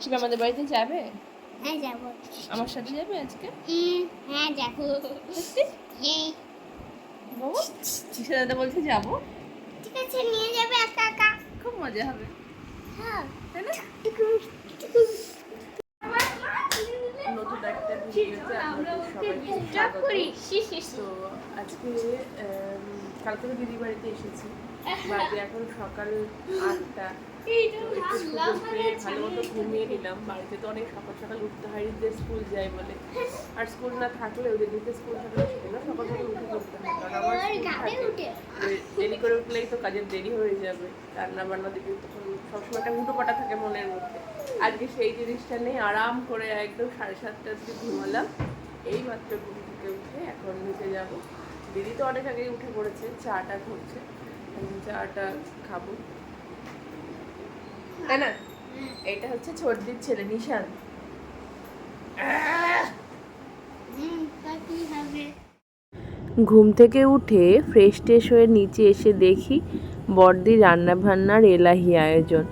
তুমি আমাদের বাড়িতে যাবে? হ্যাঁ যাব। আমার সাথে যাবে আজকে? হ্যাঁ যাব। হ্যাঁ। বাবু দাদা বলছে যাব? ঠিক আছে নিয়ে যাবে একা একা। খুব মজা হবে। হ্যাঁ। তাই না? টুকু টুকু নতুন একটা ভিডিওতে আপনাদের সবাইকে স্বাগত। আজকে কালকে তো দিদি বাড়িতে এসেছি বাজে এখন সকাল আটটা। ভালো মতো ঘুমিয়ে নিলাম। বাড়িতে তো অনেক সকাল সকাল উঠতে হয় যে স্কুল যায় বলে। আর স্কুল না থাকলে ওদের স্কুল থাকলে সেটা সকাল সকাল উঠে করতে হয়। কারণ আমার স্কুল থাকে দেরি করে উঠলেই তো কাজের দেরি হয়ে যাবে। রান্না বান্না দিকে তখন সবসময় একটা উটো পাটা থাকে মনের মধ্যে। আজকে সেই জিনিসটা নেই আরাম করে একদম সাড়ে সাতটার দিকে ঘুমালাম। এই মাত্র ঘুম থেকে উঠে এখন নিচে যাব। দিদি তো অনেক আগেই উঠে পড়েছে, চাটা করছে চাটা খাব। তাই না? এটা হচ্ছে ছোটদির ছেলে, নিশান। ঘুম থেকে উঠে ফ্রেশ ট্রেশ হয়ে নিচে এসে দেখি বড়দি রান্না বান্নার এলাহি আয়োজন।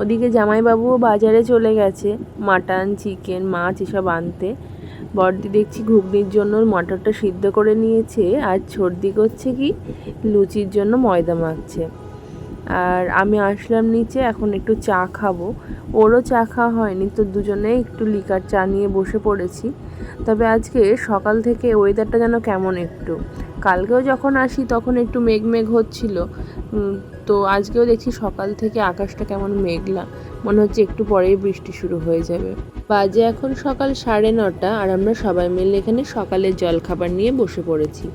ওদিকে জামাইবাবুও বাজারে চলে গেছে, মাটন, চিকেন, মাছ এসব আনতে। বড়দি দেখছি ঘুগনির জন্য মটরটা সিদ্ধ করে নিয়েছে আর সর্দি করছে কি? লুচির জন্য ময়দা মাখছে। আর আমি আসলাম নিচে, এখন একটু চা খাব। ওরও চা খাওয়া হয়নি, তো দুজনে একটু লিকার চা নিয়ে বসে পড়েছি। তবে আজকে সকাল থেকে ওয়েদারটা যেন কেমন একটু। কালকেও যখন আসি, তখন একটু মেঘ মেঘ হচ্ছিল তো আজকেও দেখছি সকাল থেকে আকাশটা কেমন মেঘলা। মনে হচ্ছে একটু পরেই বৃষ্টি শুরু হয়ে যাবে। বাজে এখন সকাল সাড়ে নটা আর আমরা সবাই মিলে এখানে সকালের জলখাবার নিয়ে বসে পড়েছি।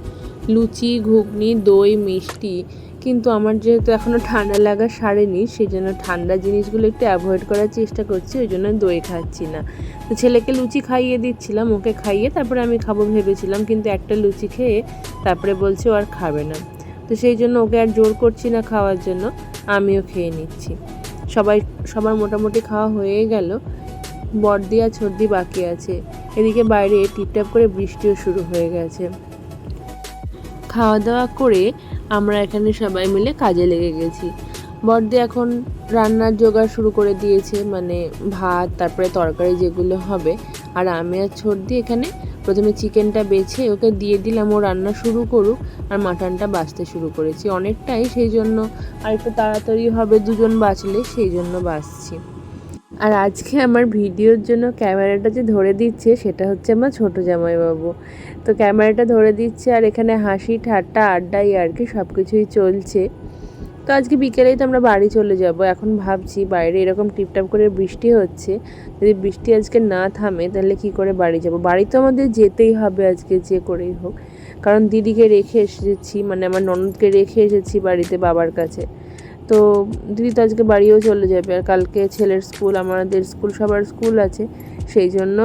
লুচি, ঘুগনি, দই, মিষ্টি, কিন্তু আমার যেহেতু এখনও ঠান্ডা লাগা সারেনি সেই জন্য ঠান্ডা জিনিসগুলো একটু অ্যাভয়েড করার চেষ্টা করছি, ওই জন্য দই খাচ্ছি না। তো ছেলেকে লুচি খাইয়ে দিচ্ছিলাম, ওকে খাইয়ে তারপরে আমি খাব ভেবেছিলাম, কিন্তু একটা লুচি খেয়ে তারপরে বলছে ও আর খাবে না। তো সেই জন্য ওকে আর জোর করছি না খাওয়ার জন্য, আমিও খেয়ে নিচ্ছি। সবাই, সবার মোটামুটি খাওয়া হয়ে গেল। বর্দি আর ছর্দি বাকি আছে। এদিকে বাইরে টিপটাপ করে বৃষ্টিও শুরু হয়ে গেছে। খাওয়া দাওয়া করে আমরা এখানে সবাই মিলে কাজে লেগে গেছি। বর্দি এখন রান্নার জোগাড় শুরু করে দিয়েছে মানে ভাত, তারপরে তরকারি যেগুলো হবে। আর আমি আর ছর্দি এখানে প্রথমে চিকেনটা বেছে ওকে দিয়ে দিলাম, ও রান্না শুরু করুক আর মাটনটা বাঁচতে শুরু করেছি অনেকটাই, সেই জন্য আর একটু তাড়াতাড়ি হবে দুজন বাঁচলে, সেই জন্য বাঁচছি। আর আজকে আমার ভিডিওর জন্য ক্যামেরাটা যে ধরে দিচ্ছে সেটা হচ্ছে আমার ছোটো জামাইবাবু। তো ক্যামেরাটা ধরে দিচ্ছে আর এখানে হাসি, ঠাট্টা, আড্ডাই আর কি সব কিছুই চলছে। তো আজকে বিকেলেই তো আমরা বাড়ি চলে যাব। এখন ভাবছি বাইরে এরকম টিপটাপ করে বৃষ্টি হচ্ছে, যদি বৃষ্টি আজকে না থামে তাহলে কি করে বাড়ি যাব? বাড়ি তো আমাদের যেতেই হবে আজকে যে করেই হোক। কারণ দিদিকে রেখে এসেছি মানে আমার ননদকে রেখে এসেছি বাড়িতে বাবার কাছে। তো দিদি তো আজকে বাড়িও চলে যাবে। আর কালকে ছেলের স্কুল, আমাদের স্কুল, সবার স্কুল আছে। সেই জন্য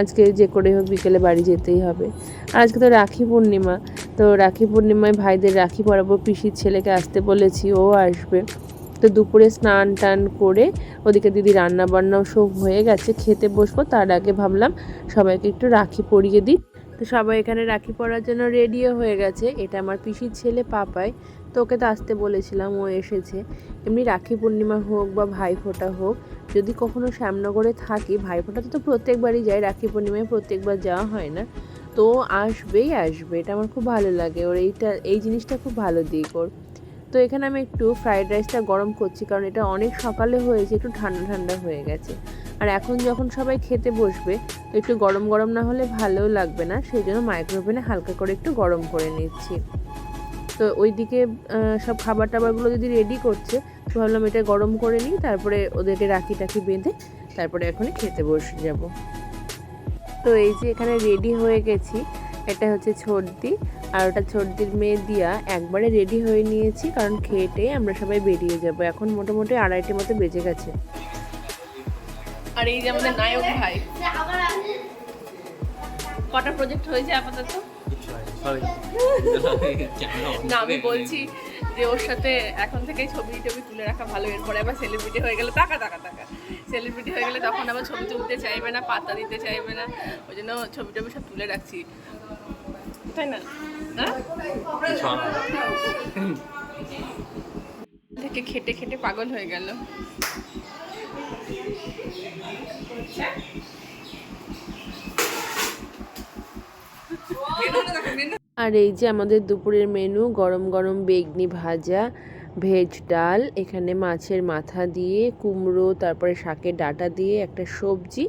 আজকে যে করে হোক বিকেলে বাড়ি যেতেই হবে। আর আজকে তো রাখি পূর্ণিমা, তো রাখি পূর্ণিমায় ভাইদের রাখি পরাবো। পিসির ছেলেকে আসতে বলেছি, ও আসবে। তো দুপুরে স্নান টান করে ওদিকে দিদি রান্না বান্নাও সব হয়ে গেছে, খেতে বসবো। তার আগে ভাবলাম সবাইকে একটু রাখি পরিয়ে দিই। তো সবাই এখানে রাখি পরার জন্য রেডিও হয়ে গেছে। এটা আমার পিসির ছেলে, পাপাই। তো ওকে তো আসতে বলেছিলাম, ও এসেছে। এমনি রাখি পূর্ণিমা হোক বা ভাইফোঁটা হোক, যদি কখনো শ্যামনগরে থাকি ভাইফোঁটাতে তো প্রত্যেকবারই যাই রাখি পূর্ণিমায় প্রত্যেকবার যাওয়া হয় না। তো আসবেই আসবে, এটা আমার খুব ভালো লাগে। ওর এইটা, এই জিনিসটা খুব ভালো দিক ওর। তো এখানে আমি একটু ফ্রাইড রাইসটা গরম করছি, কারণ এটা অনেক সকালে হয়েছে, একটু ঠান্ডা ঠান্ডা হয়ে গেছে। আর এখন যখন সবাই খেতে বসবে, তো একটু গরম গরম না হলে ভালোও লাগবে না, সেই জন্য মাইক্রোওভেনে হালকা করে একটু গরম করে নিচ্ছি। তো ওইদিকে সব খাবার টাবারগুলো যদি রেডি করছে তো ভাবলাম এটা গরম করে নিই তারপরে ওদেরকে রাখি টাকি বেঁধে তারপরে এখনই খেতে বসে যাব। তো এই যে এখানে রেডি হয়ে গেছি এটা হচ্ছে ছর্দি আর ওটা ছর্দির মেয়ে দিয়া একবারে রেডি হয়ে নিয়েছি কারণ খেয়ে আমরা সবাই বেরিয়ে যাব। এখন মোটামুটি আড়াইটে মতো বেজে গেছে। আর এই যে আমাদের নায়ক ভাই। কটা প্রজেক্ট হয়েছে আপাতত? না আমি বলছি যে ওর সাথে এখন থেকেই ছবি টবি তুলে রাখা ভালো। এরপরে আবার সেলিব্রিটি হয়ে গেলে টাকা টাকা টাকা সেলিব্রিটি হয়ে গেলে তখন আবার ছবি তুলতে চাইবে না পাতা দিতে চাইবে না। ওই জন্য ছবি টবি সব তুলে রাখছি। তাই না? আজকে খেটে খেটে পাগল হয়ে গেল। আর এই যে আমাদের দুপুরের মেনু, গরম গরম বেগনি ভাজা, ভেজ ডাল, এখানে মাছের মাথা দিয়ে, কুমড়ো, তারপরে শাকের ডাটা দিয়ে একটা সবজি,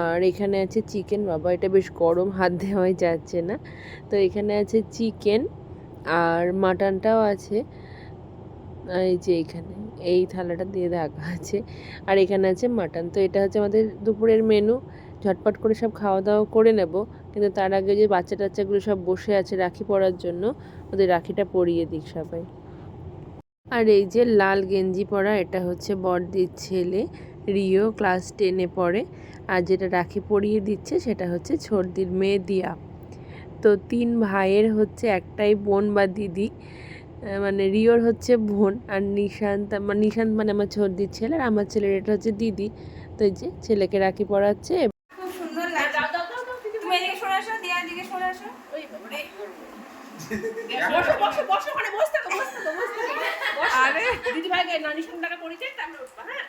আর এখানে আছে চিকেন। বাবা, এটা বেশ গরম, হাত দেওয়াই যাচ্ছে না। তো এখানে আছে চিকেন, আর মাটনটাও আছে। এই যে এখানে, এই থালাটা দিয়ে রাখা আছে। আর এখানে আছে মাটন। তো এটা হচ্ছে আমাদের দুপুরের মেনু। ঝটপট করে সব খাওয়া দাওয়া করে নেব। কিন্তু তার আগে যে বাচ্চা টাচ্চাগুলো সব বসে আছে রাখি পরার জন্য, ওদের রাখিটা পরিয়ে দিক সবাই। আর এই যে লাল গেঞ্জি পরা, এটা হচ্ছে বড়দির ছেলে রিও, ক্লাস টেনে পড়ে। আর যেটা রাখি পরিয়ে দিচ্ছে, সেটা হচ্ছে ছোটদির মেয়ে দিয়া। তো তিন ভাইয়ের হচ্ছে একটাই বোন বা দিদি মানে রিওর হচ্ছে বোন আর নিশান্ত মানে নিশান্ত মানে আমার ছোটদির ছেলে আর আমার ছেলের এটা হচ্ছে দিদি। তো এই যে ছেলেকে রাখি পরাচ্ছে খুব সুন্দর লাগছে তুমি এদিকে সরে আসো দিয়া এদিকে সরে আসো। বসো বসো বসো ওখানে বসে থাকো বসে থাকো বসে থাকো। আরে। দিদি ভাইকে নানি সঙ্গে টাকা তারপরে উঠবা হ্যাঁ।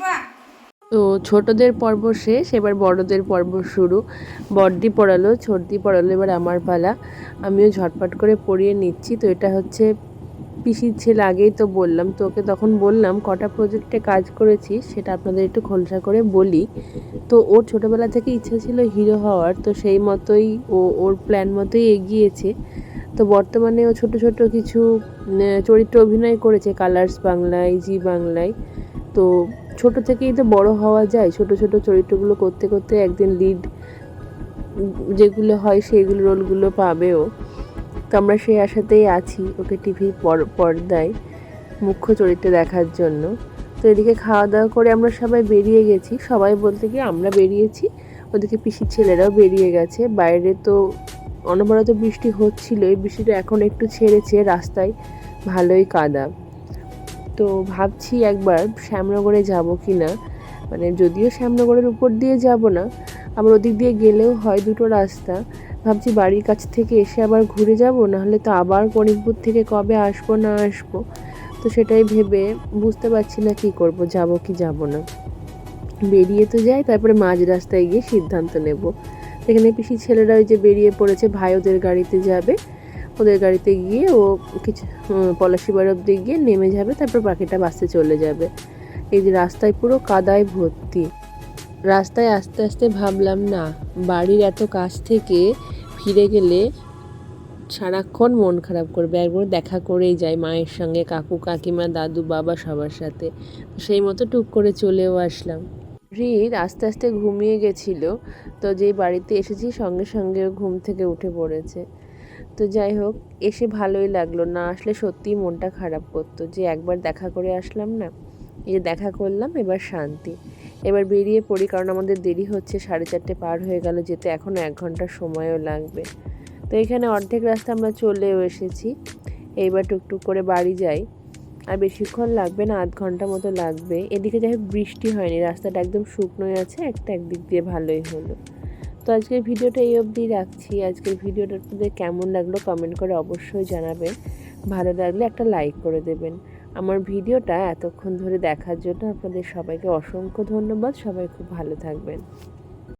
বাহ তো ছোটদের পর্ব শেষ এবার বড়দের পর্ব শুরু। বড়দি পড়ালো ছোটদি পড়ালো এবার আমার পালা। আমিও ঝটপট করে পড়িয়ে নিচ্ছি তো এটা হচ্ছে পিসির ছেলে আগেই তো বললাম, তো ওকে তখন বললাম, কটা প্রজেক্টে কাজ করেছি সেটা আপনাদের একটু খোলসা করে বলি। তো ওর ছোটোবেলা থেকে ইচ্ছা ছিল হিরো হওয়ার, তো সেই মতোই ও, ওর প্ল্যান মতোই এগিয়েছে। তো বর্তমানে ও ছোট ছোট কিছু চরিত্রে অভিনয় করেছে, কালার্স বাংলায়, জি বাংলায়। তো ছোট থেকেই তো বড় হওয়া যায়, ছোট ছোট চরিত্রগুলো করতে করতে একদিন লিড যেগুলো হয়, সেইগুলো রোলগুলো পাবেও তো আমরা সেই আশাতেই আছি ওকে টিভির পর্দায় মুখ্য চরিত্রে দেখার জন্য। তো এদিকে খাওয়া দাওয়া করে আমরা সবাই বেরিয়ে গেছি। সবাই বলতে গিয়ে আমরা বেরিয়েছি। ওদিকে পিসির ছেলেরাও বেরিয়ে গেছে। বাইরে তো অনবরত বৃষ্টি হচ্ছিল এই বৃষ্টিটা এখন একটু ছেড়েছে। রাস্তায় ভালোই কাদা। তো ভাবছি একবার শ্যামনগরে যাব কি না মানে যদিও শ্যামনগরের উপর দিয়ে যাব না, আবার ওদিক দিয়ে গেলেও হয় দুটো রাস্তা। ভাবছি বাড়ির কাছ থেকে এসে আবার ঘুরে যাব, নাহলে তো আবার করিমপুর থেকে কবে আসব না আসব। তো সেটাই ভেবে বুঝতে পারছি না কি করব, যাব কি যাব না। বেরিয়ে তো যাই, তারপরে মাঝ রাস্তায় গিয়ে সিদ্ধান্ত নেব। এখানে পিসি ছেলেরা ওই যে বেরিয়ে পড়েছে, ভাই ওদের গাড়িতে যাবে। ওদের গাড়িতে গিয়ে ও কিছু পলাশিবার অব্দি গিয়ে নেমে যাবে, তারপর পাখিটা বাসে চলে যাবে। এই যে রাস্তায় পুরো কাদায় ভর্তি। রাস্তায় আস্তে আস্তে ভাবলাম, না, বাড়ির এত কাছ থেকে ফিরে গেলে সারাক্ষণ মন খারাপ করবে। একবার দেখা করেই যায় মায়ের সঙ্গে, কাকু, কাকিমা, দাদু, বাবা সবার সাথে। সেই মতো টুক করে চলেও আসলাম। হৃদ আস্তে আস্তে ঘুমিয়ে গেছিল। তো যেই বাড়িতে এসেছি সঙ্গে সঙ্গে ঘুম থেকে উঠে পড়েছে। তো যাই হোক, এসে ভালোই লাগল। না আসলে সত্যিই মনটা খারাপ করতো। যে একবার দেখা করে আসলাম না, এই দেখা করলাম, এবার শান্তি। এবার বেরিয়ে পড়ি, কারণ আমাদের দেরি হচ্ছে, সাড়ে চারটে পার হয়ে গেল, যেতে এখনও এক ঘণ্টা সময়ও লাগবে। তো এখানে অর্ধেক রাস্তা আমরা চলেও এসেছি। এইবার টুকটুক করে বাড়ি যাই। আর বেশিক্ষণ লাগবে না, আধ ঘণ্টা মতো লাগবে। এদিকে যাই বৃষ্টি হয়নি, রাস্তাটা একদম শুকনোই আছে, একটা একদিক দিয়ে ভালোই হলো। তো আজকের ভিডিওটা এই অবধি রাখছি। আজকের ভিডিওটা আপনাদের কেমন লাগল, কমেন্ট করে অবশ্যই জানাবেন। ভালো লাগলে একটা লাইক করে দেবেন। আমার ভিডিওটা এতক্ষণ ধরে দেখার জন্য আপনাদের সবাইকে অসংখ্য ধন্যবাদ। সবাই খুব ভালো থাকবেন।